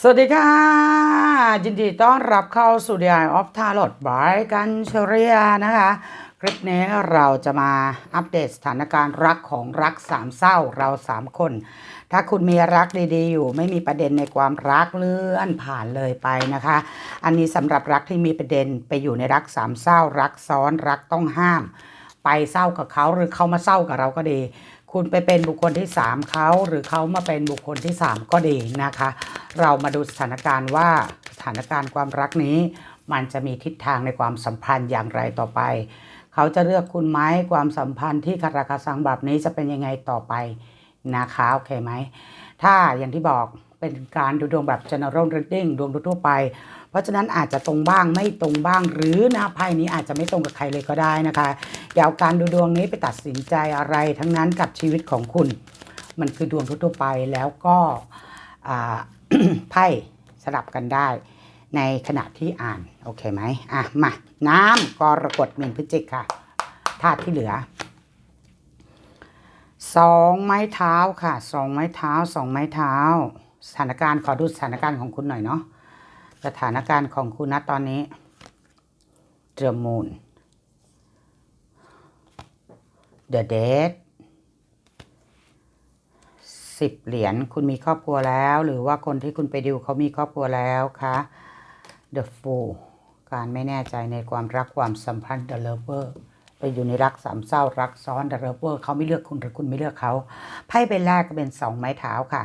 สวัสดีค่ะ ยินดีต้อนรับเข้าสู่ The Eye of Tarot บายกันเชเรียนะคะ คลิปนี้เราจะมาอัปเดตสถานการณ์รักของรักสามเศร้าเราสามคน ถ้าคุณมีรักดีๆ อยู่ ไม่มีประเด็นในความรักเลื่อนผ่านเลยไปนะคะ อันนี้สำหรับรักที่มีประเด็นไปอยู่ในรักสามเศร้า รักซ้อนรักต้องห้าม ไปเศร้ากับเขาหรือเขามาเศร้ากับเราก็ดี คุณไปเป็นบุคคลที่สามเขาหรือเขามาเป็นบุคคลที่สามก็ดีนะคะ เรามาดูสถานการณ์ว่าสถานการณ์ความรักนี้ มันจะมีทิศทางในความสัมพันธ์อย่างไรต่อไป เขาจะเลือกคุณไหมความสัมพันธ์ที่คาราคาซังแบบนี้จะเป็นยังไงต่อไปนะคะโอเคไหมถ้าอย่างที่บอกเป็นการดูดวงแบบ general reading ดวงทั่วไป ราะฉะนั้นอาจจะตรงบ้างไม่ตรงบ้างหรือนะไพ่นี้อาจจะไม่ตรงกับใครเลยก็ได้นะคะอย่าเอาการดูดวงนี้ไปตัดสินใจอะไรทั้งนั้นกับชีวิตของคุณ มันคือดวงทั่วไปแล้วก็ไพ่สลับกันได้ ในขณะที่อ่านโอเคไหมอะมาน้ำกรกฎเมนพฤศจิกค่ะธาตุที่เหลือสองไม้เท้าค่ะสองไม้เท้าสองไม้เท้า สถานการณ์ขอดูสถานการณ์ของคุณหน่อยเนาะ สถานการณ์ของคุณนะตอนนี้เดอะมูนเดอะเดทสิบเหรียญคุณมีครอบครัวแล้ว หรือว่าคนที่คุณไปดิวเขามีครอบครัวแล้วคะ The Fool การไม่แน่ใจในความรักความสัมพันธ์ The Lover ไปอยู่ในรักสามเศร้ารักซ้อน The Lover เขาไม่เลือกคุณหรือคุณไม่เลือกเขาไพ่ใบแรกก็เป็นสองไม้เท้าค่ะ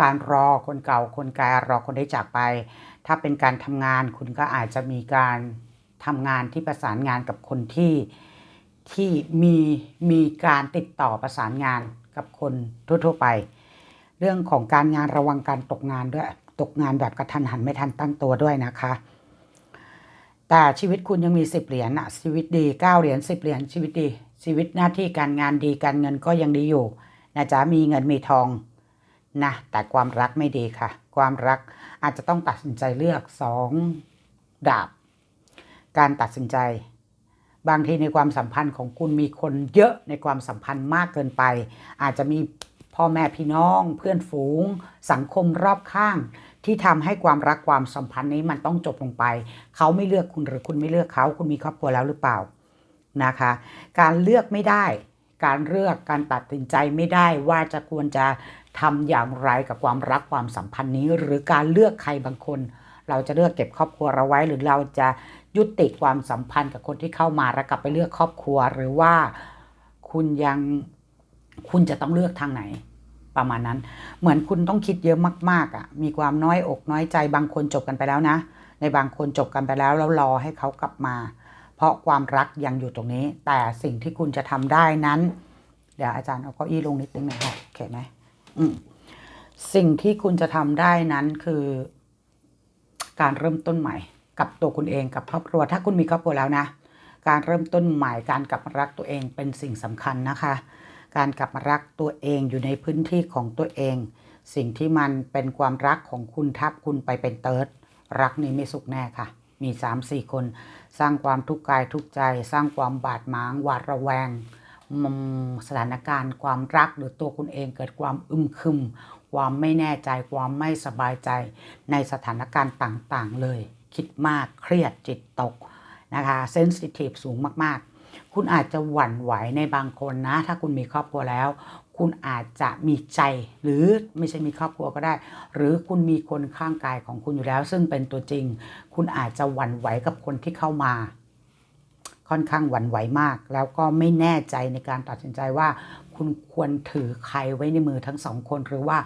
การรอคนเก่าคนแก่รอคนได้จากไป ถ้าเป็นการทำงานคุณก็อาจจะมีการทำงานที่ประสานงานกับคนที่ที่มีมีการติดต่อประสานงานกับคนทั่วๆไป เรื่องของการงานระวังการตกงานด้วยตกงานแบบกระทันหันไม่ทันตั้งตัวด้วยนะคะ แต่ชีวิตคุณยังมีสิบเหรียญอะชีวิตดีเก้าเหรียญสิบเหรียญชีวิตดี ชีวิตหน้าที่การงานดีการเงินก็ยังดีอยู่นะจ๊ะมีเงินมีทอง นะแต่ความรักไม่ดีค่ะ ความรักอาจจะต้องตัดสินใจเลือกสองดาบ การตัดสินใจ บางทีในความสัมพันธ์ของคุณมีคนเยอะในความสัมพันธ์มากเกินไป อาจจะมีพ่อแม่พี่น้อง เพื่อนฝูง สังคมรอบข้าง ที่ทำให้ความรักความสัมพันธ์นี้มันต้องจบลงไป เขาไม่เลือกคุณหรือคุณไม่เลือกเขา คุณมีครอบครัวแล้วหรือเปล่านะคะ การเลือกไม่ได้ การเลือกการตัดสินใจไม่ได้ว่าจะควรจะ ทำอย่างไรกับความรักความสัมพันธ์นี้ หรือการเลือกใครบางคน เราจะเลือกเก็บครอบครัวเราไว้ หรือเราจะยุติความสัมพันธ์กับคนที่เข้ามาแล้วกลับไปเลือกครอบครัว หรือว่าคุณยังคุณจะต้องเลือกทางไหน ประมาณนั้น เหมือนคุณต้องคิดเยอะมากๆอะ มีความน้อยอกน้อยใจบางคนจบกันไปแล้วนะ ในบางคนจบกันไปแล้วแล้วรอให้เขากลับมา เพราะความรักยังอยู่ตรงนี้ แต่สิ่งที่คุณจะทำได้นั้น เดี๋ยวอาจารย์เอาเก้าอี้ลงนิดนึงนะคะโอเคไหม สิ่งที่คุณจะทำได้นั้นคือ การเริ่มต้นใหม่ กับตัวคุณเองกับครอบครัว ถ้าคุณมีครอบครัวแล้วนะ การเริ่มต้นใหม่การกลับมารักตัวเองเป็นสิ่งสำคัญนะคะ การกลับมารักตัวเองอยู่ในพื้นที่ของตัวเอง สิ่งที่มันเป็นความรักของคุณทับคุณไปเป็นเติร์ดรักนี้ไม่สุขแน่ค่ะ มี3ามสี่คน สร้างความทุกข์กายทุกใจ สร้างความบาดหมางหวาดระแวง สถานการณ์ความรักหรือตัวคุณเองเกิดความอึมครึม ความไม่แน่ใจความไม่สบายใจในสถานการณ์ต่างๆ เลย คิดมากเครียดจิตตกนะคะเซนซิทีฟสูงมากๆ คุณอาจจะหวั่นไหวในบางคนนะ ถ้าคุณมีครอบครัวแล้ว คุณอาจจะมีใจ หรือไม่ใช่มีครอบครัวก็ได้ หรือคุณมีคนข้างกายของคุณอยู่แล้ว ซึ่งเป็นตัวจริง คุณอาจจะหวั่นไหวกับคนที่เข้ามา ค่อนข้างหวั่นไหวมาก แล้วก็ไม่แน่ใจในการตัดสินใจว่า คุณควรถือใครไว้ในมือทั้งสองคน หรือว่า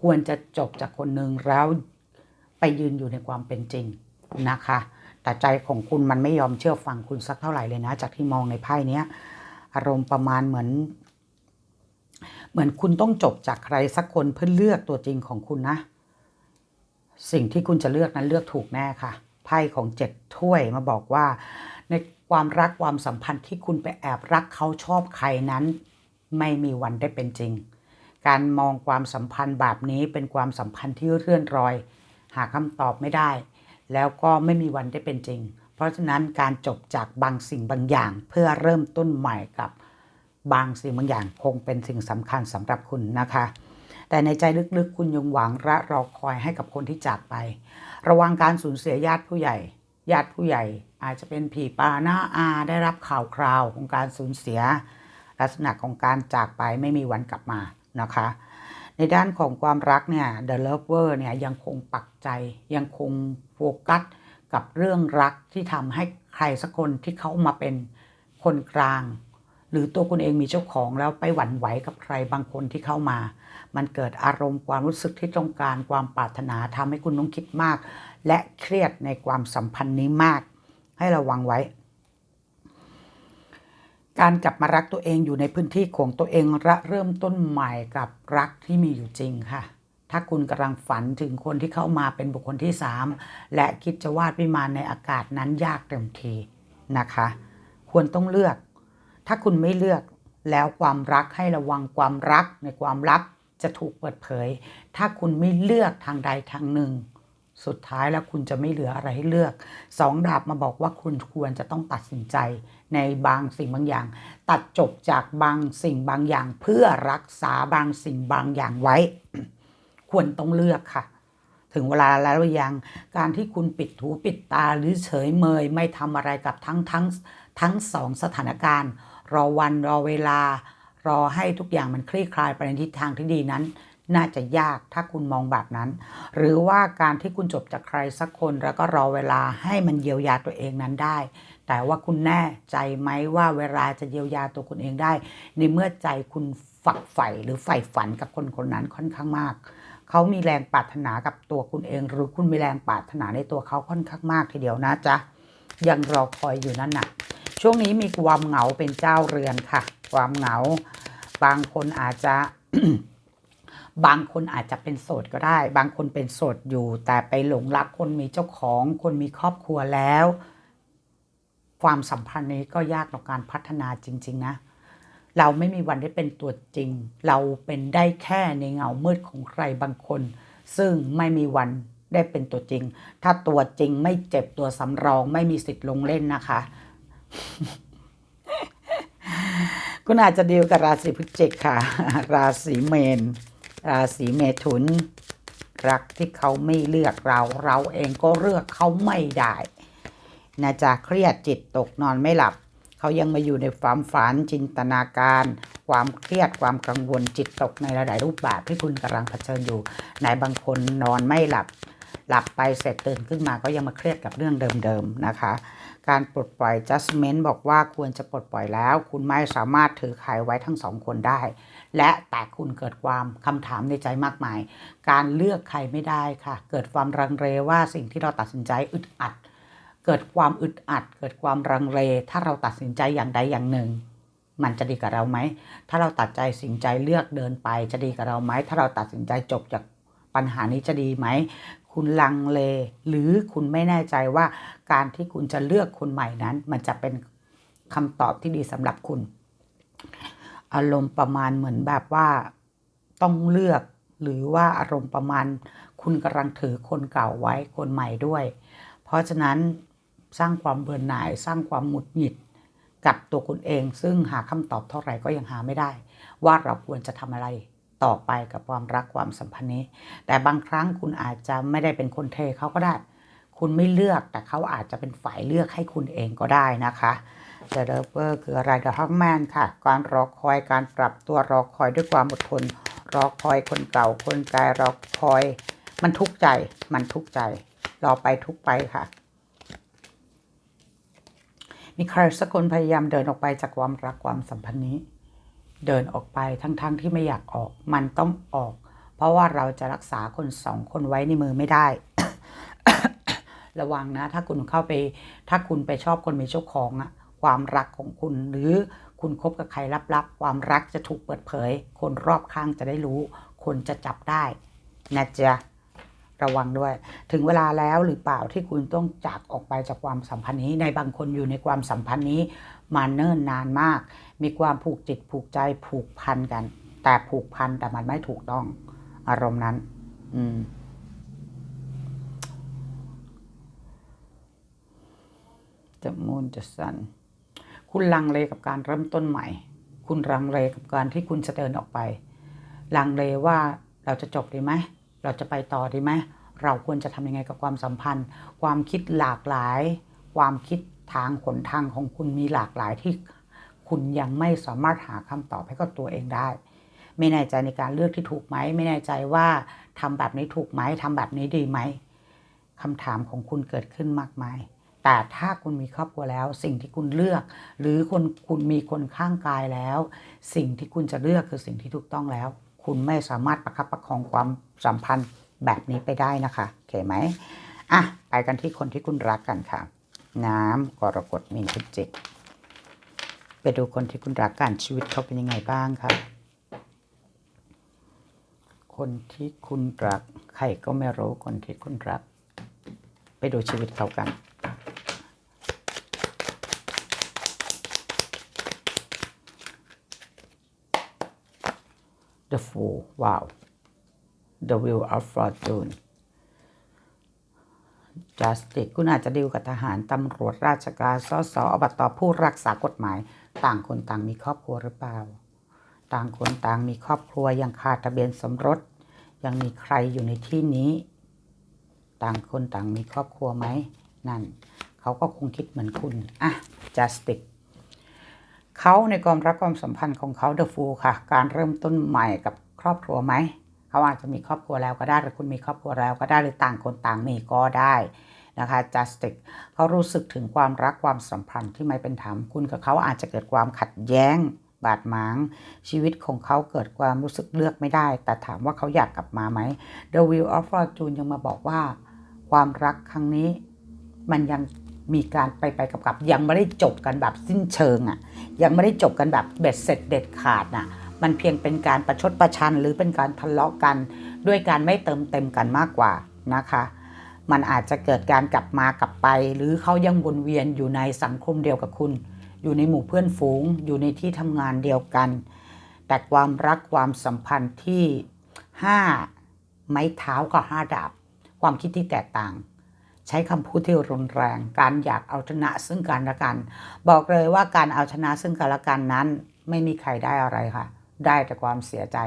ควรจะจบจากคนหนึ่งแล้วไปยืนอยู่ในความเป็นจริงนะคะ แต่ใจของคุณมันไม่ยอมเชื่อฟังคุณสักเท่าไหร่เลยนะ จากที่มองในไพ่เนี้ยอารมณ์ประมาณเหมือน เหมือนคุณต้องจบจากใครสักคนเพื่อเลือกตัวจริงของคุณนะ สิ่งที่คุณจะเลือกนั้นเลือกถูกแน่ค่ะไพ่ของเจ็ดถ้วยมาบอกว่าใน ความรักความสัมพันธ์ที่คุณไปแอบรักเขาชอบใครนั้น ไม่มีวันได้เป็นจริง การมองความสัมพันธ์แบบนี้เป็นความสัมพันธ์ที่เลื่อนรอย หาคำตอบไม่ได้ แล้วก็ไม่มีวันได้เป็นจริง เพราะฉะนั้นการจบจากบางสิ่งบางอย่าง เพื่อเริ่มต้นใหม่กับบางสิ่งบางอย่างคงเป็นสิ่งสำคัญสำหรับคุณนะคะแต่ในใจลึกๆ คุณยังหวังและรอคอยให้กับคนที่จากไป ระวังการสูญเสียญาติผู้ใหญ่ ญาติผู้ใหญ่ อาจจะเป็นผีปาหน้าอาได้รับข่าวคราวของการสูญเสีย ลักษณะของการจากไปไม่มีวันกลับมานะคะ ในด้านของความรักเนี่ย The Lover เนี่ยยังคงปักใจยังคงโฟกัสกับเรื่องรักที่ทำให้ใครสักคนที่เขามาเป็นคนกลาง หรือตัวคุณเองมีเจ้าของแล้วไปหวั่นไหวกับใครบางคนที่เข้ามา มันเกิดอารมณ์ความรู้สึกที่ต้องการความปรารถนาทำให้คุณต้องคิดมาก และเครียดในความสัมพันธ์นี้มาก ให้ระวังไว้ การกลับมารักตัวเองอยู่ในพื้นที่ของตัวเองและเริ่มต้นใหม่กับรักที่มีอยู่จริงค่ะ ถ้าคุณกำลังฝันถึงคนที่เข้ามาเป็นบุคคลที่สามและคิดจะวาดวิมานในอากาศนั้นยากเต็มทีนะคะ ควรต้องเลือก ถ้าคุณไม่เลือกแล้วความรักให้ระวังความรักในความลับจะถูกเปิดเผย ถ้าคุณไม่เลือกทางใดทางหนึ่ง สุดท้ายแล้วคุณจะไม่เหลืออะไรให้เลือกสองดาบมาบอกว่าคุณควรจะต้องตัดสินใจในบางสิ่งบางอย่าง ตัดจบจากบางสิ่งบางอย่าง เพื่อรักษาบางสิ่งบางอย่างไว้ ควรต้องเลือกค่ะ ถึงเวลาแล้วหรือยังการที่คุณปิดหูปิดตาหรือเฉยเมย ไม่ทำอะไรกับทั้งทั้งทั้งสองสถานการณ์ รอวันรอเวลารอให้ทุกอย่างมันคลี่คลายไปในทิศทางที่ดีนั้น น่าจะยากถ้าคุณมองแบบนั้น หรือว่าการที่คุณจบจากใครสักคนแล้วก็รอเวลาให้มันเยียวยาตัวเองนั้นได้ แต่ว่าคุณแน่ใจไหมว่าเวลาจะเยียวยาตัวคุณเองได้ ในเมื่อใจคุณฝักใฝ่หรือใฝ่ฝันกับคนคนนั้นค่อนข้างมากเขามีแรงปรารถนากับตัวคุณเอง หรือคุณมีแรงปรารถนาในตัวเขาค่อนข้างมากทีเดียวนะจ๊ะยังรอคอยอยู่นั่นน่ะ ช่วงนี้มีความเหงาเป็นเจ้าเรือนค่ะ ความเหงา บางคนอาจจะ บางคนอาจจะเป็นโสดก็ได้ บางคนเป็นโสดอยู่ แต่ไปหลงรักคนมีเจ้าของ คนมีครอบครัวแล้ว ความสัมพันธ์นี้ก็ยากต่อการพัฒนาจริง ๆ นะ เราไม่มีวันได้เป็นตัวจริง เราเป็นได้แค่ในเงามืดของใครบางคน ซึ่งไม่มีวันได้เป็นตัวจริง ถ้าตัวจริงไม่เจ็บตัวสำรอง ไม่มีสิทธิ์ลงเล่นนะคะ คุณอาจจะดีลกับราศีพฤศจิกค่ะ ราศีเมน ราศีเมถุน รักที่เขาไม่เลือกเรา เราเองก็เลือกเขาไม่ได้นะจะเครียดจิตตกนอนไม่หลับ เขายังมาอยู่ในความฝันจินตนาการ ความเครียดความกังวลจิตตกในหลาย ๆ รูปแบบที่คุณกำลังเผชิญอยู่ในบางคนนอนไม่หลับ หลับไปเสร็จตื่นขึ้นมาก็ยังมาเครียดกับเรื่องเดิม ๆ นะคะ การปลดปล่อย judgment บอกว่าควรจะปลดปล่อยแล้ว คุณไม่สามารถถือใครไว้ทั้งสองคนได้ และแต่คุณเกิดความคำถามในใจมากมาย การเลือกใครไม่ได้ค่ะ เกิดความรังเรว่าสิ่งที่เราตัดสินใจอึดอัด เกิดความอึดอัด เกิดความรังเล ถ้าเราตัดสินใจอย่างใดอย่างหนึ่ง มันจะดีกับเราไหม ถ้าเราตัดใจสินใจเลือกเดินไป จะดีกับเราไหม ถ้าเราตัดสินใจจบจากปัญหานี้จะดีไหม คุณลังเล หรือคุณไม่แน่ใจว่าการที่คุณจะเลือกคนใหม่นั้น มันจะเป็นคำตอบที่ดีสำหรับคุณ อารมณ์ประมาณเหมือนแบบว่าต้องเลือกหรือว่าอารมณ์ประมาณ คุณกำลังถือคนเก่าไว้คนใหม่ด้วย เพราะฉะนั้นสร้างความเบื่อหน่ายสร้างความหงุดหงิดกับตัวคุณเอง ซึ่งหาคำตอบเท่าไหร่ก็ยังหาไม่ได้ ว่าเราควรจะทำอะไร ต่อไปกับความรักความสัมพันธ์นี้ แต่บางครั้งคุณอาจจะไม่ได้เป็นคนเทเขาก็ได้ คุณไม่เลือกแต่เขาอาจจะเป็นฝ่ายเลือกให้คุณเองก็ได้นะคะ The Lover คืออะไร The Hangman ค่ะ การรอคอยการปรับตัวรอคอยด้วยความอดทน รอคอยคนเก่าคนไกลรอคอย มันทุกข์ใจมันทุกข์ใจ รอไปทุกไปค่ะมีใครสักคนพยายามเดินออกไปจากความรักความสัมพันธ์นี้ เดินออกไปทั้งๆทที่ไม่อยากออก มันต้องออก เพราะว่าเราจะรักษาคนสองคนไว้ในมือไม่ได้ ระวังนะ ถ้าคุณเข้าไป ถ้าคุณไปชอบคนมีเจ้าของอะความรักของคุณหรือคุณคบกับใครลับๆ ความรักจะถูกเปิดเผย คนรอบข้างจะได้รู้ คนจะจับได้นะจ๊ะระวังด้วย ถึงเวลาแล้วหรือเปล่าที่คุณต้องจากออกไปจากความสัมพันธ์นี้ ในบางคนอยู่ในความสัมพันธ์นี้มาเนิ่นนานมาก มีความผูกจิตผูกใจผูกพันกัน แต่ผูกพันแต่มันไม่ถูกต้อง อารมณ์นั้น อืมจะมูนจะสันคุณลังเลกับการเริ่มต้นใหม่ คุณลังเลกับการที่คุณจะเดินออกไป ลังเลว่าเราจะจบดีไหม เราจะไปต่อดีไหม เราควรจะทำยังไงกับความสัมพันธ์ ความคิดหลากหลาย ความคิดทางหนทางของคุณมีหลากหลายที่ คุณยังไม่สามารถหาคำตอบให้กับตัวเองได้ ไม่แน่ใจในการเลือกที่ถูกไหม ไม่แน่ใจว่าทำแบบนี้ถูกไหมทำแบบนี้ดีไหมคำถามของคุณเกิดขึ้นมากมาย แต่ถ้าคุณมีครอบครัวแล้ว สิ่งที่คุณเลือก หรือคนคุณมีคนข้างกายแล้ว สิ่งที่คุณจะเลือกคือสิ่งที่ถูกต้องแล้ว คุณไม่สามารถประคับประคองความสัมพันธ์แบบนี้ไปได้นะคะโอเคไหมอะไปกันที่คนที่คุณรักกันค่ะ น้ำกรกฎมีนพิจิก ไปดูคนที่คุณรักกันชีวิตเขาเป็นยังไงบ้างครับ คนที่คุณรักใครก็ไม่รู้คนที่คุณรัก ไปดูชีวิตเขากัน The Fool ว้าว The Wheel of Fortune Justice คุณอาจจะดีลกับทหาร ตำรวจราชการสสอบตผู้รักษากฎหมาย ต่างคนต่างมีครอบครัวหรือเปล่า ต่างคนต่างมีครอบครัวยังขาดทะเบียนสมรส ยังมีใครอยู่ในที่นี้ ต่างคนต่างมีครอบครัวไหมนั่น เขาก็คงคิดเหมือนคุณอะ Justice เขาในความรักความสัมพันธ์ของเขาเดอะฟูค่ะ การเริ่มต้นใหม่กับครอบครัวไหมเขาอาจจะมีครอบครัวแล้วก็ได้หรือคุณมีครอบครัวแล้วก็ได้หรือต่างคนต่างมีก็ได้ นะคะ justice เขารู้สึกถึงความรักความสัมพันธ์ที่ไม่เป็นธรรมคุณกับเขาอาจจะเกิดความขัดแย้ง บาดหมาง ชีวิตของเขาเกิดความรู้สึกเลือกไม่ได้ แต่ถามว่าเขาอยากกลับมาไหม The Wheel of Fortune ยังมาบอกว่า ความรักครั้งนี้มันยังมีการไปไปกับกับยังไม่ได้จบกันแบบสิ้นเชิงอะ่ะยังไม่ได้จบกันแบบเบ็ดเสร็จเด็ดขาดน่ะมันเพียงเป็นการประชดประชันหรือเป็นการทะเลาะกัน ด้วยการไม่เติมเต็มกันมากกว่านะคะ มันอาจจะเกิดการกลับมากลับไป หรือเขายังวนเวียนอยู่ในสังคมเดียวกับคุณ อยู่ในหมู่เพื่อนฝูง อยู่ในที่ทำงานเดียวกัน แต่ความรักความสัมพันธ์ที่ห้าไม้เท้ากับห้าดาบ ความคิดที่แตกต่าง ใช้คำพูดที่รุนแรง การอยากเอาชนะซึ่งกันและกัน บอกเลยว่าการเอาชนะซึ่งกันและกันนั้น ไม่มีใครได้อะไรค่ะ ได้แต่ความเสียใจ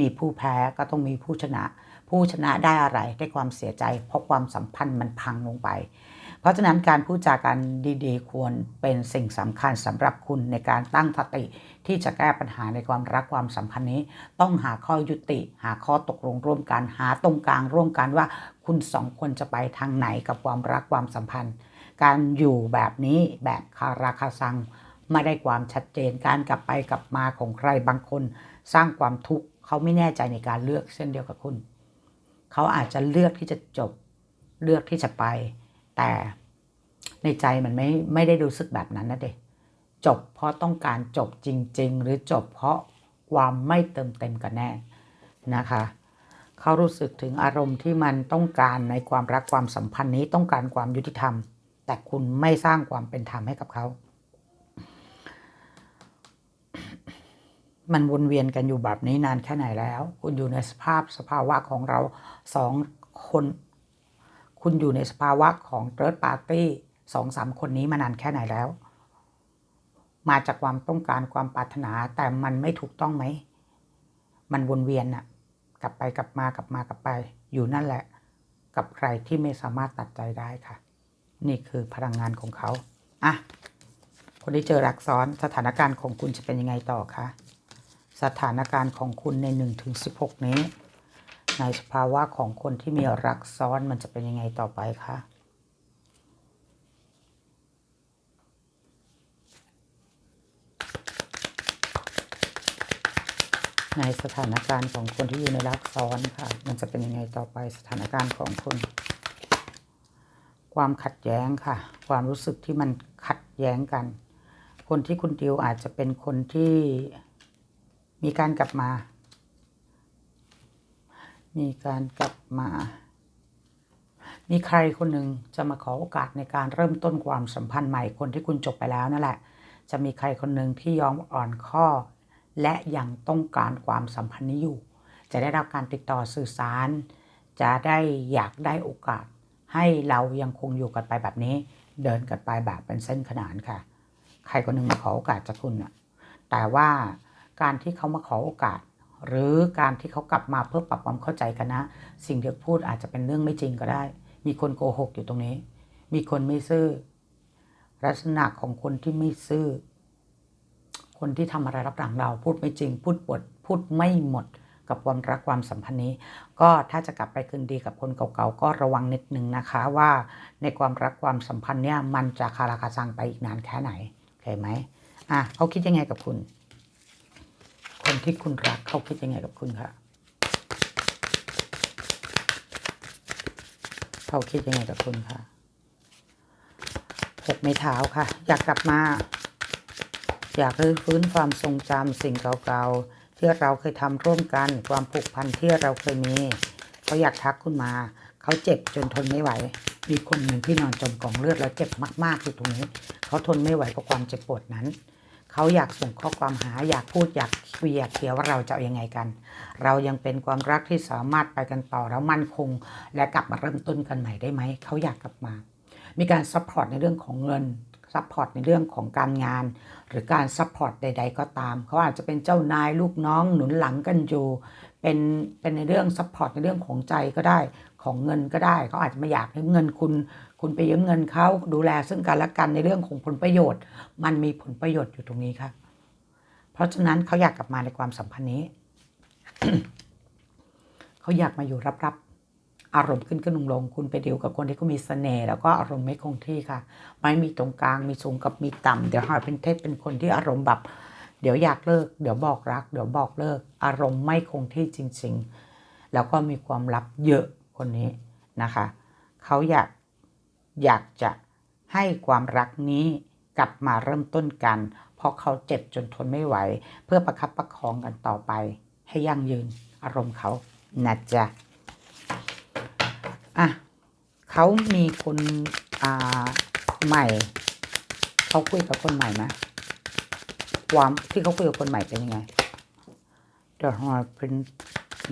มีผู้แพ้ก็ต้องมีผู้ชนะ ผู้ชนะได้อะไรได้ความเสียใจ เพราะความสัมพันธ์มันพังลงไป เพราะฉะนั้นการพูดจากันดีๆ ควรเป็นสิ่งสำคัญสำหรับคุณในการตั้งสติ ที่จะแก้ปัญหาในความรักความสัมพันธ์นี้ ต้องหาข้อยุติ หาข้อตกลงร่วมกันหาตรงกลางร่วมกันว่า คุณสองคนจะไปทางไหนกับความรักความสัมพันธ์ การอยู่แบบนี้แบบคาราคาซังไม่ได้ความชัดเจนการกลับไปกลับมาของใครบางคน สร้างความทุกข์เขาไม่แน่ใจในการเลือกเช่นเดียวกับคุณ เขาอาจจะเลือกที่จะจบเลือกที่จะไป แต่ในใจมันไม่ไม่ได้รู้สึกแบบนั้นนะเด็กจบเพราะต้องการจบจริง ๆ หรือจบเพราะความไม่เติมเต็มกันแน่นะคะเขารู้สึกถึงอารมณ์ที่มันต้องการในความรักความสัมพันธ์นี้ต้องการความยุติธรรม แต่คุณไม่สร้างความเป็นธรรมให้กับเขา มันวนเวียนกันอยู่แบบนี้นานแค่ไหนแล้ว คุณอยู่ในสภาพสภาวะของเราสองคน คุณอยู่ในสภาวะของเ h ิร์ดปาร์ตี้สองสามคนนี้มานานแค่ไหนแล้ว มาจากความต้องการความปรารถนาแต่มันไม่ถูกต้องไหม มันวนเวียนอะกลับไปกลับมากลับมากลับไป อยู่นั่นแหละ กับใครที่ไม่สามารถตัดใจได้ค่ะ นี่คือพลังงานของเขาอะคนที่เจอรักซ้อนสถานการณ์ของคุณจะเป็นยังไงต่อคะ สถานการณ์ของคุณใน1ถึง16 นี้ ในสภาวะของคนที่มีรักซ้อนมันจะเป็นยังไงต่อไปคะในสถานการณ์ของคนที่อยู่ในรักซ้อนค่ะ มันจะเป็นยังไงต่อไปสถานการณ์ของคุณความขัดแย้งค่ะ ความรู้สึกที่มันขัดแย้งกัน คนที่คุณดิวอาจจะเป็นคนที่ มีการกลับมา มีการกลับมา มีใครคนหนึ่งจะมาขอโอกาสในการเริ่มต้นความสัมพันธ์ใหม่คนที่คุณจบไปแล้วนั่นแหละ จะมีใครคนหนึ่งที่ยอมอ่อนข้อ และยังต้องการความสัมพันธ์นี้อยู่ จะได้รับการติดต่อสื่อสาร จะได้อยากได้โอกาส ให้เรายังคงอยู่กันไปแบบนี้ เดินกันไปแบบเป็นเส้นขนานค่ะ ใครคนหนึ่งมาขอโอกาสจากคุณน่ะแต่ว่า การที่เขามาขอโอกาส หรือการที่เขากลับมาเพื่อปรับความเข้าใจกันนะ สิ่งที่พูดอาจจะเป็นเรื่องไม่จริงก็ได้ มีคนโกหกอยู่ตรงนี้ มีคนไม่ซื่อลักษณะของคนที่ไม่ซื่อ คนที่ทำอะไรรับหลังเรา พูดไม่จริง พูดปวดพูดไม่หมดกับความรักความสัมพันธ์นี้ ก็ถ้าจะกลับไปคืนดีกับคนเก่าๆก็ระวังนิดนึงนะคะว่าในความรักความสัมพันธ์เนี่ยมันจะคาราคาซังไปอีกนานแค่ไหนโอเคไหมอะเขาคิดยังไงกับคุณ คนที่คุณรักเขาคิดยังไงกับคุณคะเขาคิดยังไงกับคุณคะหกไม้เท้าค่ะ อยากกลับมา อยากรื้อฟื้นความทรงจำสิ่งเก่าๆ ที่เราเคยทำร่วมกัน ความผูกพันที่เราเคยมีเขาอยากทักคุณมา เขาเจ็บจนทนไม่ไหวมีคนหนึ่งที่นอนจมกองเลือดแล้วเจ็บมากๆอยู่ตรงนี้ เขาทนไม่ไหวกับความเจ็บปวดนั้น เขาอยากส่งข้อความหาอยากพูดอยากคุยอยากเคลียร์ว่าเราจะเอายังไงกัน เรายังเป็นความรักที่สามารถไปกันต่อแล้วมั่นคง และกลับมาเริ่มต้นกันใหม่ได้ไหมเขาอยากกลับมา มีการซัพพอร์ตในเรื่องของเงินซัพพอร์ตในเรื่องของการงาน หรือการซัพพอร์ตใด ๆ ก็ตาม เขาอาจจะเป็นเจ้านายลูกน้องหนุนหลังกันอยู่ เป็นเป็นในเรื่องซัพพอร์ตในเรื่องของใจก็ได้ของเงินก็ได้ เขาอาจจะไม่อยากให้เงินคุณ คุณไปยืมเงินเขาดูแลซึ่งกันและกันในเรื่องของผลประโยชน์ มันมีผลประโยชน์อยู่ตรงนี้ค่ะ เพราะฉะนั้นเขาอยากกลับมาในความสัมพันธ์นี้ เขาอยากมาอยู่รับๆอารมณ์ขึ้นขึ้นลงลง คุณไปเดีลกับคนที่เขามีเสน่ห์แล้วก็อารมณ์ไม่คงที่ค่ะ ไม่มีตรงกลางมีสูงกับมีต่ำเดี๋ยวหอยเป็นเทศเป็นคนที่อารมณ์แบบ เดี๋ยวอยากเลิก เดี๋ยวบอกรัก เดี๋ยวบอกเลิก อารมณ์ไม่คงที่จริง ๆ แล้วก็มีความลับเยอะคนนี้นะคะ เขาอยาก อยากจะให้ความรักนี้กลับมาเริ่มต้นกัน เพราะเขาเจ็บจนทนไม่ไหว เพื่อประคับประคองกันต่อไป ให้ยั่งยืนอารมณ์เขานะจ๊ะอะเขามีคนอ่าใหม่ เขาคุยกับคนใหม่ไหมความที่เขาคุยกับคนใหม่เป็นยังไง The Heart Prince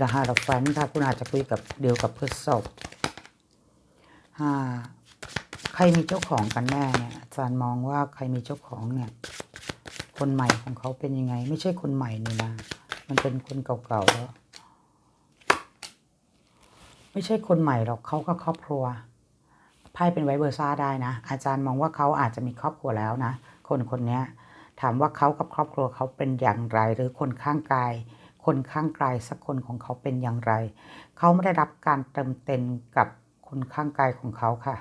The Heart of Fan ถ้าคุณอาจจะคุยกับเดียวกับพฤษภห้า ครมีเจ้าของกันแน่เนี่ยอาจารย์มองว่าใครมีเจ้าของเนี่ย คนใหม่ของเขาเป็นยังไง ไม่ใช่คนใหม่นี่นะมันเป็นคนเก่าๆแล้ว ไม่ใช่คนใหม่หรอกเขาก็ครอบครัวไพ่เป็นไวเบอร์ซ่าได้นะ อาจารย์มองว่าเขาอาจจะมีครอบครัวแล้วนะ คนคนนี้ถามว่าเขากับครอบครัวเขาเป็นอย่างไร หรือคนข้างกาย คนข้างกายสักคนของเขาเป็นอย่างไร เขาไม่ได้รับการเติมเต็มกับคนข้างกายของเขาค่ะ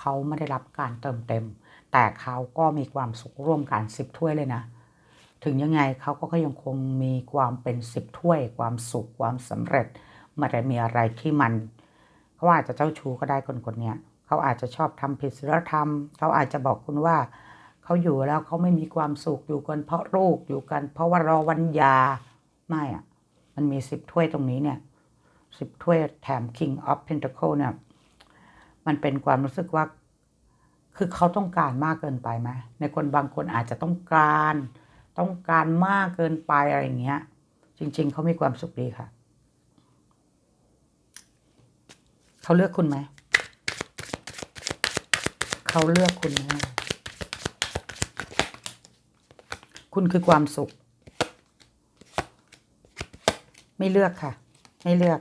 เขาไม่ได้รับการเติมเต็ม แต่เขาก็มีความสุขร่วมกันสิบถ้วยเลยนะ ถึงยังไงเขาก็ยังคงมีความเป็นสิบถ้วย ความสุขความสำเร็จไมันมีอะไรที่มันเขาอาจจะเจ้าชู้ก็ได้คนคนนี้เขาอาจจะชอบทำผิดศีลธรรม เขาอาจจะบอกคุณว่าเขาอยู่แล้วเขาไม่มีความสุขอยู่กันเพราะลูกอยู่กัน เพราะว่ารอวันยาไม่อะมันมีสิบถ้วยตรงนี้เนี่ยสิบถ้วยแถม King of Pentacle เนี่ย มันเป็นความรู้สึกว่า คือเขาต้องการมากเกินไปไหมในคนบางคนอาจจะต้องการ ต้องการมากเกินไปอะไรอย่างเงี้ย จริง ๆเขามีความสุขดีค่ะเขาเลือกคุณไหมเขาเลือกคุณไหมคุณคือความสุข ไม่เลือกค่ะ ไม่เลือก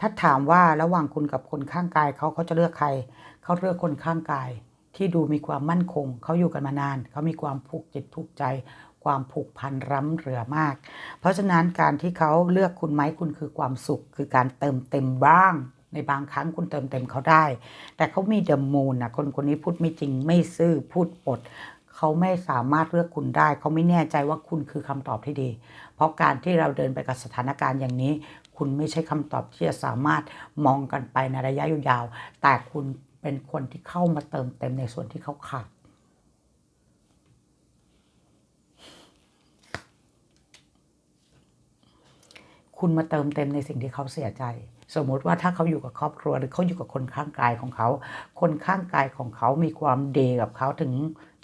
ถ้าถามว่าระหว่างคุณกับคนข้างกายเขาเขาจะเลือกใคร เขาเลือกคนข้างกาย ที่ดูมีความมั่นคง เขาอยู่กันมานาน เขามีความผูกจิตผูกใจ ความผูกพันร้ำเรือมาก เพราะฉะนั้นการที่เขาเลือกคุณไหมคุณคือความสุข คือการเติมเต็มบ้างในบางครั้งคุณเติมเต็มเขาได้ แต่เขามีเดอะมูนนะคนคนนี้พูดไม่จริงไม่ซื่อพูดปด เขาไม่สามารถเลือกคุณได้ เขาไม่แน่ใจว่าคุณคือคำตอบที่ดี เพราะการที่เราเดินไปกับสถานการณ์อย่างนี้ คุณไม่ใช่คำตอบที่จะสามารถมองกันไปในระยะยาวแต่คุณเป็นคนที่เข้ามาเติมเต็มในส่วนที่เขาขาด คุณมาเติมเต็มในสิ่งที่เขาเสียใจ สมมติว่าถ้าเขาอยู่กับครอบครัวหรือเขาอยู่กับคนข้างกายของเขา คนข้างกายของเขามีความเดกับเขาถึง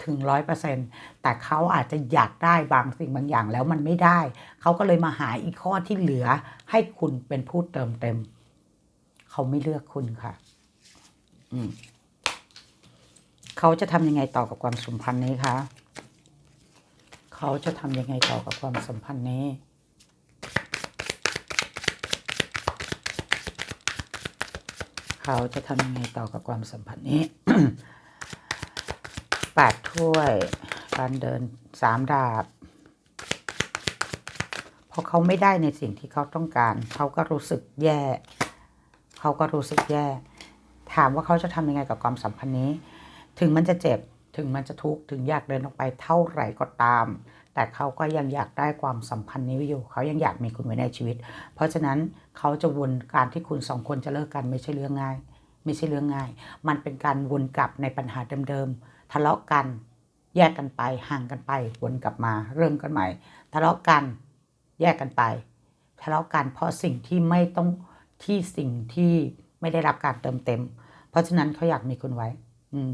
ถึงร้อยเปอร์เซ็นต์แต่เขาอาจจะอยากได้บางสิ่งบางอย่างแล้วมันไม่ได้ เขาก็เลยมาหาอีกข้อที่เหลือให้คุณเป็นผู้เติมเต็ม เขาไม่เลือกคุณค่ะ อืมเขาจะทำยังไงต่อกับความสัมพันธ์นี้คะ เขาจะทำยังไงต่อกับความสัมพันธ์นี้ เขาจะทำยังไงต่อกับความสัมพันธ์นี้แปดถ้วย การเดินสามดาบพราะเขาไม่ได้ในสิ่งที่เขาต้องการ เขาก็รู้สึกแย่ เขาก็รู้สึกแย่ ถามว่าเขาจะทำยังไงกับความสัมพันธ์นี้ ถึงมันจะเจ็บ ถึงมันจะทุกข์ ถึงอยากเดินออกไปเท่าไหร่ก็ตาม แต่เขาก็ยังอยากได้ความสัมพันธ์นี้อยู่ เขายังอยากมีคุณไว้ในชีวิต เพราะฉะนั้นเขาจะวนการที่คุณสองคนจะเลิกกันไม่ใช่เรื่องง่าย ไม่ใช่เรื่องง่าย มันเป็นการวนกลับในปัญหาเดิมๆ ทะเลาะกัน แยกกันไป ห่างกันไป วนกลับมา เริ่มกันใหม่ ทะเลาะกัน แยกกันไป ทะเลาะกันเพราะสิ่งที่ไม่ต้อง ที่สิ่งที่ไม่ได้รับการเติมเต็ม เพราะฉะนั้นเขาอยากมีคุณไว้ อืม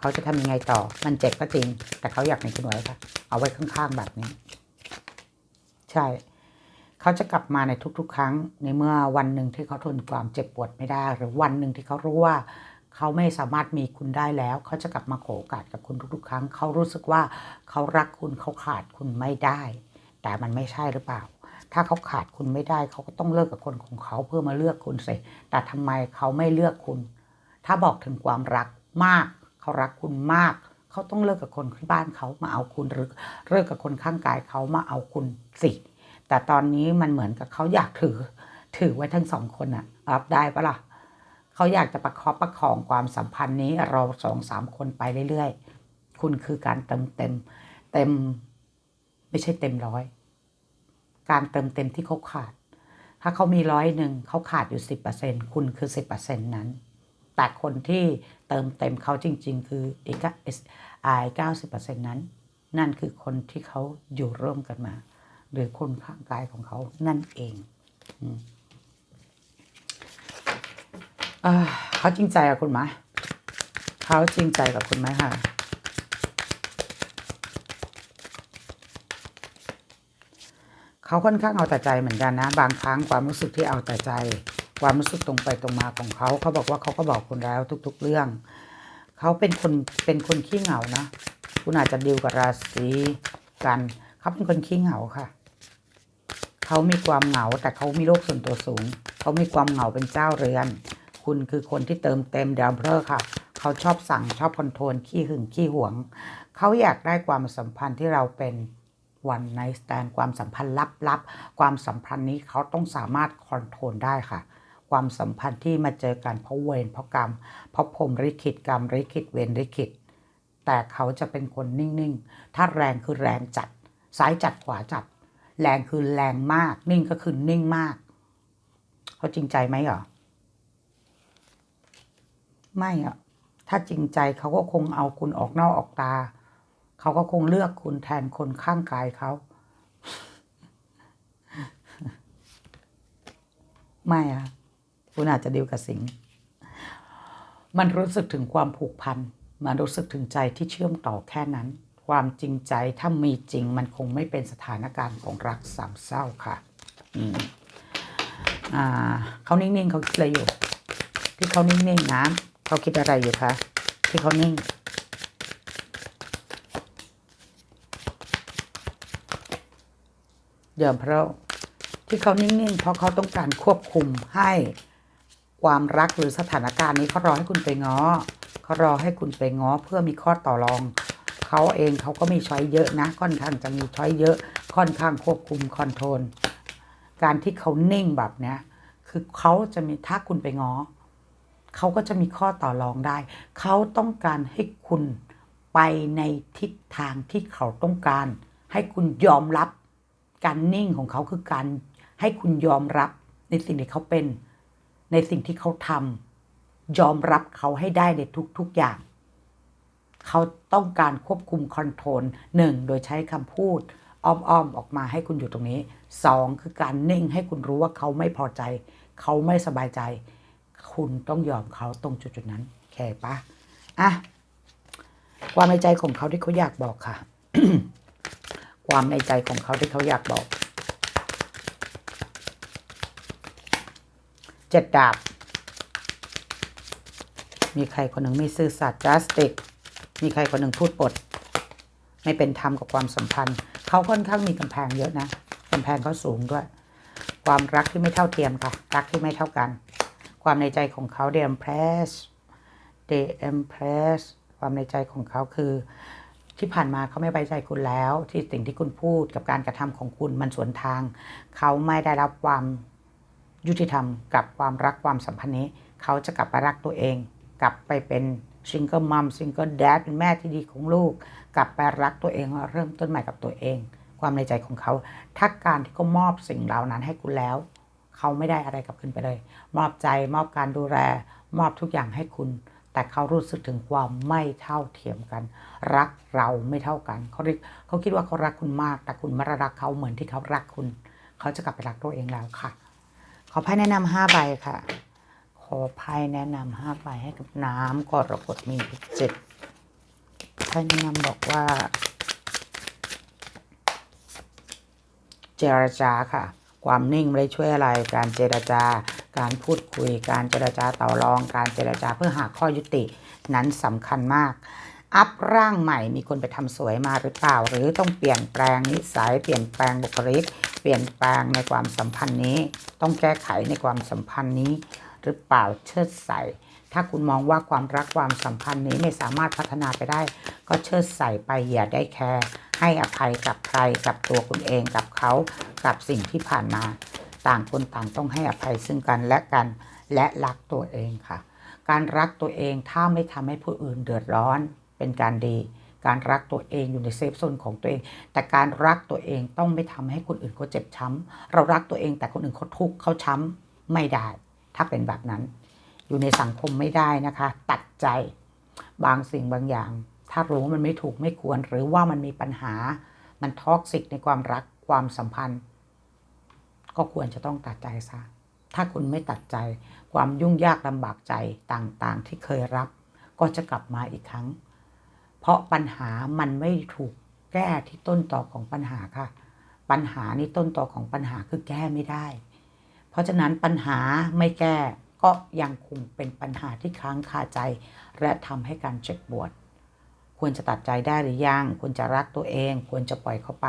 เขาจะทำยังไงต่อ มันเจ็บก็จริง แต่เขาอยากมีคุณไว้ค่ะ เอาไว้ข้างๆแบบนี้ ใช่ เขาจะกลับมาในทุก ๆ ครั้ง ในเมื่อวันหนึ่งที่เขาทนความเจ็บปวดไม่ได้ หรือวันหนึ่งที่เขารู้ว่า เขาไม่สามารถมีคุณได้แล้ว เขาจะกลับมาขอโอกาสกับคุณทุก ๆ ครั้ง เขารู้สึกว่าเขารักคุณเขาขาดคุณไม่ได้ แต่มันไม่ใช่หรือเปล่าถ้าเขาขาดคุณไม่ได้ เขาก็ต้องเลิกกับคนของเขาเพื่อมาเลือกคุณสิแต่ทำไมเขาไม่เลือกคุณ ถ้าบอกถึงความรักมาก เขารักคุณมาก เขาต้องเลิกกับคนที่บ้านเขามาเอาคุณหรือเลิกกับคนข้างกายเขามาเอาคุณสิ แต่ตอนนี้มันเหมือนกับเขาอยากถือ ถือไว้ทั้งสองคนอะรับได้ปะล่ะเขาอยากจะประคับประคองความสัมพันธ์นี้เราสองสามคนไปเรื่อยๆ คุณคือการเติมเต็ม เต็ม ไม่ใช่เต็มร้อย การเติมเต็มที่เขาขาด ถ้าเขามีร้อยหนึ่งเขาขาดอยู่สิบเปอร์เซ็นคุณคือสิบเปอร์เซ็นนั้น แต่คนที่เติมเต็มเขาจริง ๆ คืออีกไอเก้าสิบเปอร์เซ็นต์นั้น นั่นคือคนที่เขาอยู่ร่วมกันมาหรือคนข้างกายของเขานั่นเองอเขาจริงใจกับคุณไหมเขาจริงใจกับคุณไหมค่ะเขาค่อนข้างเอาแต่ใจเหมือนกันนะ บางครั้งความรู้สึกที่เอาแต่ใจ ความรู้สึกตรงไปตรงมาของเขา เขาบอกว่าเขาก็บอกคุณแล้วทุก ๆ เรื่อง เขาเป็นคนเป็นคนขี้เหงานะ คุณอาจจะดิวกับราศีกันเขาเป็นคนขี้เหงาค่ะ เขามีความเหงาแต่เขามีโรคส่วนตัวสูง เขามีความเหงาเป็นเจ้าเรือน คุณคือคนที่เติมเต็มดาวเพลอค่ะ เขาชอบสั่งชอบคอนโทรลขี้หึงขี้หวง เขาอยากได้ความสัมพันธ์ที่เราเป็นวันไนสแตนความสัมพันธ์ลับๆ ความสัมพันธ์นี้เขาต้องสามารถคอนโทรลได้ค่ะ ความสัมพันธ์ที่มาเจอกันเพราะเวรเพราะกรรม เพราะผมริขิตกรรมริขิตเวรริขิต แต่เขาจะเป็นคนนิ่งๆ ถ้าแรงคือแรงจัด ซ้ายจัดขวาจัด แรงคือแรงมาก นิ่งก็คือนิ่งมาก เขาจริงใจไหมเหรอ ไม่อะถ้าจริงใจเขาก็คงเอาคุณออกนอกออกตา เขาก็คงเลือกคุณแทนคนข้างกายเขาไม่อะ คุณอาจจะดีลกับสิงห์มันรู้สึกถึงความผูกพันมันรู้สึกถึงใจที่เชื่อมต่อแค่นั้น ความจริงใจถ้ามีจริงมันคงไม่เป็นสถานการณ์ของรักสามเศร้าค่ะอืมอ่าเขานิ่งๆเขาคิดอะไรอยู่ ที่เขานิ่งๆนะเขาคิดอะไรอยู่คะที่เขานิ่งเดิมเพราะที่เขานิ่งๆ เพราะเขาต้องการควบคุมให้ ความรักหรือสถานการณ์นี้เขารอให้คุณไปง้อเขารอให้คุณไปง้อเพื่อมีข้อต่อรองเขาเองเขาก็มีช้อยเยอะนะ ค่อนข้างจะมีช้อยเยอะ ค่อนข้างควบคุมคอนโทรลการที่เขานิ่งแบบเนี้ยคือเขาจะมีถ้าคุณไปง้อเขาก็จะมีข้อต่อรองได้ เขาต้องการให้คุณไปในทิศทางที่เขาต้องการ ให้คุณยอมรับ การนิ่งของเขาคือการให้คุณยอมรับในสิ่งที่เขาเป็น ในสิ่งที่เขาทำยอมรับเขาให้ได้ในทุก ๆ อย่าง เขาต้องการควบคุมคอนโทรลหนึ่งโดยใช้คำพูดอ้อมๆออกมาให้คุณอยู่ตรงนี้สองคือการนิ่งให้คุณรู้ว่าเขาไม่พอใจ เขาไม่สบายใจ คุณต้องยอมเขาตรงจุดๆนั้นแค่ปะอะความในใจของเขาที่เขาอยากบอกค่ะ ความในใจของเขาที่เขาอยากบอก เจ็ดดาบ มีใครคนหนึ่งไม่ซื่อสัตย์จัสติก มีใครคนหนึ่งพูดปด ไม่เป็นธรรมกับความสัมพันธ์ เขาค่อนข้างมีกำแพงเยอะนะกำแพงเขาสูงด้วย ความรักที่ไม่เท่าเทียมค่ะ รักที่ไม่เท่ากัน ความในใจของเขา they impress they impress ความในใจของเขาคือที่ผ่านมาเขาไม่ไว้ใจคุณแล้ว ที่สิ่งที่คุณพูดกับการกระทำของคุณมันสวนทาง เขาไม่ได้รับความ ยุติธรรมกับความรักความสัมพันธ์นี้ เขาจะกลับไปรักตัวเอง กลับไปเป็นซิงเกิลมัมซิงเกิลแดดเป็นแม่ที่ดีของลูก กลับไปรักตัวเองเริ่มต้นใหม่กับตัวเอง ความในใจของเขาถ้าการที่เขามอบสิ่งเหล่านั้นให้คุณแล้ว เขาไม่ได้อะไรกลับคืนไปเลย มอบใจมอบการดูแลมอบทุกอย่างให้คุณ แต่เขารู้สึกถึงความไม่เท่าเทียมกัน รักเราไม่เท่ากันเขาเขาคิดว่าเขารักคุณมาก แต่คุณไม่รักเขาเหมือนที่เขารักคุณ เขาจะกลับไปรักตัวเองแล้วค่ะ ขอไพ่แนะนำห้าใบค่ะ ขอไพ่แนะนำห้าใบให้กับน้ำกรกฎมีพิจิตไพ่แนะนำบอกว่า เจรจาค่ะ ความนิ่งไม่ได้ช่วยอะไร การเจรจาการการพูดคุย การเจรจาต่อรอง การเจรจาเพื่อหาข้อยุตินั้นสำคัญมากอัพร่างใหม่มีคนไปทำสวยมาหรือเปล่า หรือต้องเปลี่ยนแปลงนิสัยเปลี่ยนแปลงบุคลิก เปลี่ยนแปลงในความสัมพันธ์นี้ ต้องแก้ไขในความสัมพันธ์นี้ หรือเปล่าเชิดใส่ ถ้าคุณมองว่าความรักความสัมพันธ์นี้ไม่สามารถพัฒนาไปได้ ก็เชิดใส่ไปอย่าได้แคร์ให้อภัยกับใครกับตัวคุณเองกับเขากับสิ่งที่ผ่านมา ต่างคนต่างต้องให้อภัยซึ่งกันและกันและรักตัวเองค่ะ การรักตัวเองถ้าไม่ทำให้ผู้อื่นเดือดร้อนเป็นการดี การรักตัวเองอยู่ในเซฟโซนของตัวเอง แต่การรักตัวเองต้องไม่ทำให้คนอื่นเขาเจ็บช้ำ เรารักตัวเองแต่คนอื่นเขาทุกข์เขาช้ำไม่ได้ ถ้าเป็นแบบนั้น อยู่ในสังคมไม่ได้นะคะ ตัดใจบางสิ่งบางอย่าง ถ้ารู้ว่ามันไม่ถูกไม่ควร หรือว่ามันมีปัญหา มันท็อกซิกในความรักความสัมพันธ์ ก็ควรจะต้องตัดใจซะถ้าคุณไม่ตัดใจ ความยุ่งยากลำบากใจต่างๆ ที่เคยรับ ก็จะกลับมาอีกครั้ง เพราะปัญหามันไม่ถูกแก้ที่ต้นตอของปัญหาค่ะ ปัญหานี่ต้นตอของปัญหาคือแก้ไม่ได้ เพราะฉะนั้นปัญหาไม่แก้ก็ยังคงเป็นปัญหาที่ค้างคาใจ และทำให้การเจ็บปวด ควรจะตัดใจได้หรือยังควรจะรักตัวเอง ควรจะปล่อยเข้าไป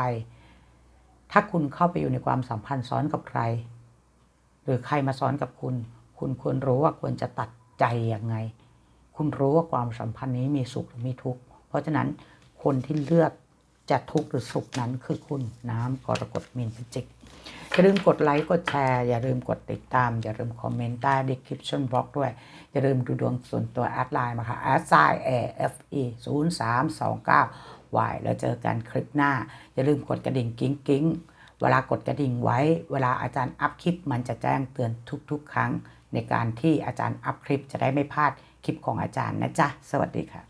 ถ้าคุณเข้าไปอยู่ในความสัมพันธ์ซ้อนกับใคร หรือใครมาซ้อนกับคุณ คุณควรรู้ว่าควรจะตัดใจยังไง คุณรู้ว่าความสัมพันธ์นี้มีสุขหรือมีทุกข์ เพราะฉะนั้นคนที่เลือกจะทุกข์หรือสุขนั้นคือคุณน้ำกรกฎมีนพิจิกอย่าลืมกดไลค์กดแชร์ อย่าลืมกดติดตาม อย่าลืมคอมเมนต์ใต้ description box ด้วย อย่าลืมดูดวงส่วนตัวแอดไลน์มาค่ะ a s i a f e 0 3 2 9 y แล้วเจอกันคลิปหน้า อย่าลืมกดกระดิ่งกิ้งกิ้งเวลากดกระดิ่งไว้ เวลาอาจารย์อัพคลิป มันจะแจ้งเตือนทุก ๆ ครั้ง ในการที่อาจารย์อัพคลิปจะได้ไม่พลาดคลิปของอาจารย์นะจ๊ะ สวัสดีค่ะ